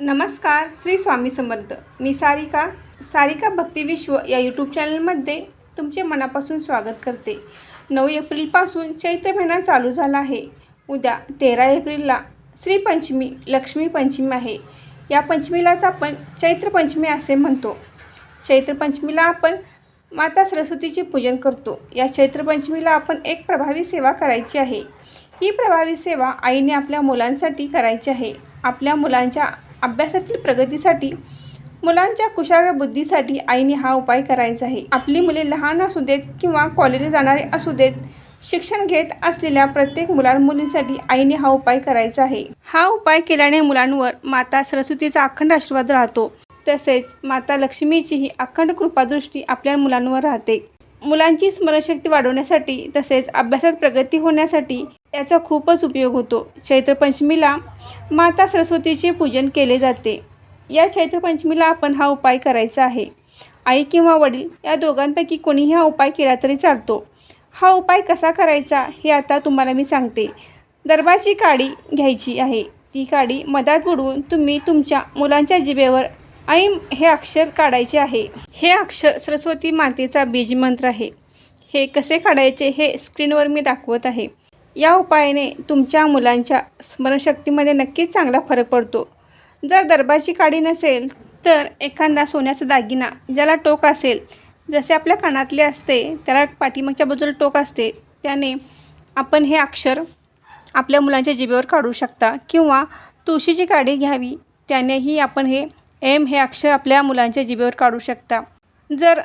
नमस्कार श्री स्वामी समर्थ. मी सारिका सारिका भक्तिविश्व या यूट्यूब चॅनलमध्ये तुमचे मनापासून स्वागत करते. नऊ एप्रिलपासून चैत्र महिना चालू झाला आहे. उद्या तेरा एप्रिलला श्रीपंचमी लक्ष्मी पंचमी आहे. या पंचमीलाच आपण चैत्र पंचमी असे म्हणतो. चैत्र पंचमीला आपण माता सरस्वतीचे पूजन करतो. या चैत्र पंचमीला आपण एक प्रभावी सेवा करायची आहे. ही प्रभावी सेवा आईने आपल्या मुलांसाठी करायची आहे. आपल्या मुलांच्या अभ्यासातील प्रगतीसाठी मुलांच्या कुशाग्र बुद्धीसाठी आईने हा उपाय करायचा आहे. आपली मुले लहान असू देत किंवा कॉलेजला जाणारे असू देत शिक्षण घेत असलेल्या प्रत्येक मुलांमुलींसाठी आईने हा उपाय करायचा आहे. हा उपाय केल्याने मुलांवर माता सरस्वतीचा अखंड आशीर्वाद राहतो. तसेच माता लक्ष्मीचीही अखंड कृपादृष्टी आपल्या मुलांवर राहते. मुलांची स्मरणशक्ती वाढवण्यासाठी तसेच अभ्यासात प्रगती होण्यासाठी याचा खूपच उपयोग होतो. चैत्रपंचमीला माता सरस्वतीचे पूजन केले जाते. या चैत्रपंचमीला आपण हा उपाय करायचा आहे. आई किंवा वडील या दोघांपैकी कोणीही हा उपाय केला तरी चालतो. हा उपाय कसा करायचा हे आता तुम्हाला मी सांगते. दरबारची काडी घ्यायची आहे. ती काडी मधात बुडवून तुम्ही तुमच्या मुलांच्या जिभेवर ऐम हे अक्षर काढायचे आहे. हे अक्षर सरस्वती मातेचा बीजमंत्र आहे. हे कसे काढायचे हे स्क्रीनवर मी दाखवत आहे. या उपायाने तुमच्या मुलांच्या स्मरणशक्तीमध्ये नक्कीच चांगला फरक पडतो. जर दरबारची काडी नसेल तर एखादा सोन्याचा दागिना ज्याला टोक असेल जसे आपल्या कानातले असते त्याला पाठीमागच्या बाजूला टोक असते त्याने आपण हे अक्षर आपल्या मुलांच्या जिबेवर काढू शकता किंवा तुळशीची काडी घ्यावी त्यानेही आपण हे एम हे अक्षर आपल्या मुलांच्या जिबेवर काढू शकता. जर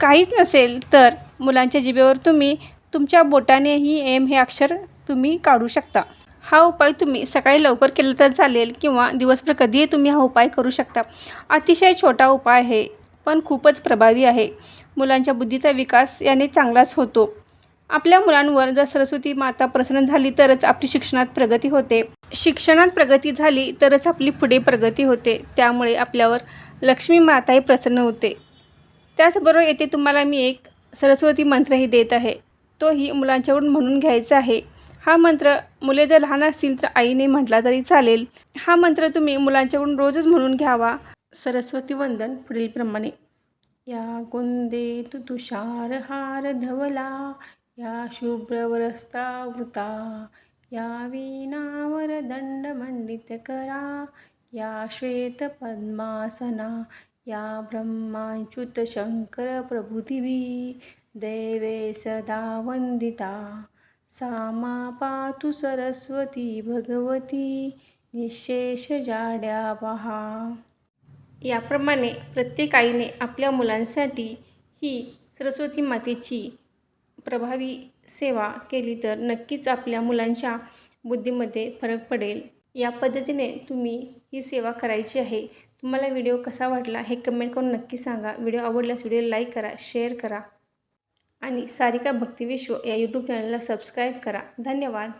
काहीच नसेल तर मुलांच्या जिबेवर तुम्ही तुमच्या बोटानेही एम हे अक्षर तुम्ही काढू शकता. हा उपाय तुम्ही सकाळी लवकर केलं तर चालेल किंवा दिवसभर कधीही तुम्ही हा उपाय करू शकता. अतिशय छोटा उपाय आहे पण खूपच प्रभावी आहे. मुलांच्या बुद्धीचा विकास याने चांगलाच होतो. आपल्या मुलांवर जर सरस्वती माता प्रसन्न झाली तरच आपली शिक्षणात प्रगती होते. शिक्षणात प्रगती झाली तरच आपली पुढे प्रगती होते. त्यामुळे आपल्यावर लक्ष्मी माताही प्रसन्न होते. त्याचबरोबर येथे तुम्हाला मी एक सरस्वती मंत्रही देत आहे. तोही मुलांच्याकडून म्हणून घ्यायचा आहे. हा मंत्र मुले जर लहान असतील तर आईने म्हटला तरी चालेल. हा मंत्र तुम्ही मुलांच्याकडून रोजच म्हणून घ्यावा. सरस्वती वंदन पुढीलप्रमाणे या कुंदे तु तुषार हार धवला या शुभ्रवरस्तावृता या वीणावर दंड मंडित करा या श्वेत पद्मासना या ब्रह्माच्युत शंकर प्रभुदिवी देवे सदा वंदिता सामा पातु सरस्वती भगवती निशेष जाड्या पहा. याप्रमाणे प्रत्येक आईने आपल्या मुलांसाठी ही सरस्वती मातेची प्रभावी सेवा केली तर नक्कीच आपल्या मुलांच्या बुद्धीमध्ये फरक पडेल. या पद्धतीने तुम्ही ही सेवा करायची आहे. तुम्हाला व्हिडिओ कसा वाटला हे कमेंट करून नक्की सांगा. व्हिडिओ आवडल्यास व्हिडिओ लाईक करा शेअर करा. आणि सारिका भक्तिविश्व या यूट्यूब चॅनलला सबस्क्राईब करा. धन्यवाद.